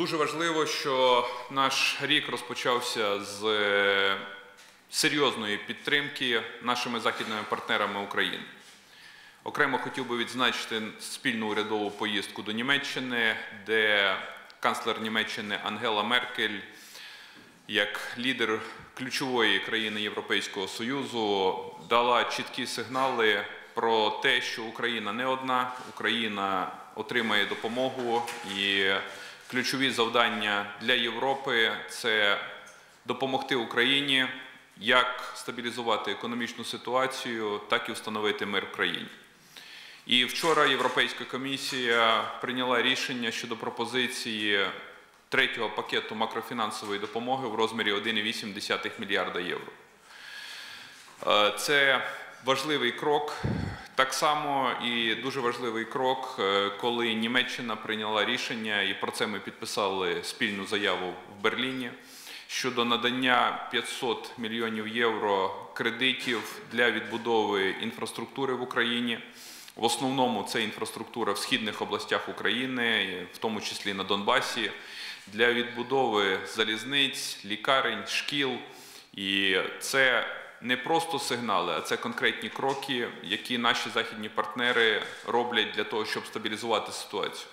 Дуже важливо, що наш рік розпочався з е, серйозної підтримки нашими західними партнерами України. Окремо хотів би відзначити спільну урядову поїздку до Німеччини, де канцлер Німеччини Ангела Меркель, як лідер ключової країни Європейського Союзу, дала чіткі сигнали про те, що Україна не одна, Україна отримає допомогу і ключові завдання для Європи це допомогти Україні як стабілізувати економічну ситуацію, так і встановити мир в країні. І вчора Європейська комісія прийняла рішення щодо пропозиції третього пакету макрофінансової допомоги в розмірі 1,8 мільярда євро. Е, Це важливий крок. Так само і дуже важливий крок, е, коли Німеччина прийняла рішення, і про це ми підписали спільну заяву в Берліні щодо надання 500 мільйонів євро кредитів для відбудови інфраструктури в Україні. В основному це інфраструктура в східних областях України, в тому числі на Донбасі, для відбудови залізниць, лікарень, шкіл. І це не просто сигнали, а це конкретні кроки, які наші західні партнери роблять для того, щоб стабілізувати ситуацію.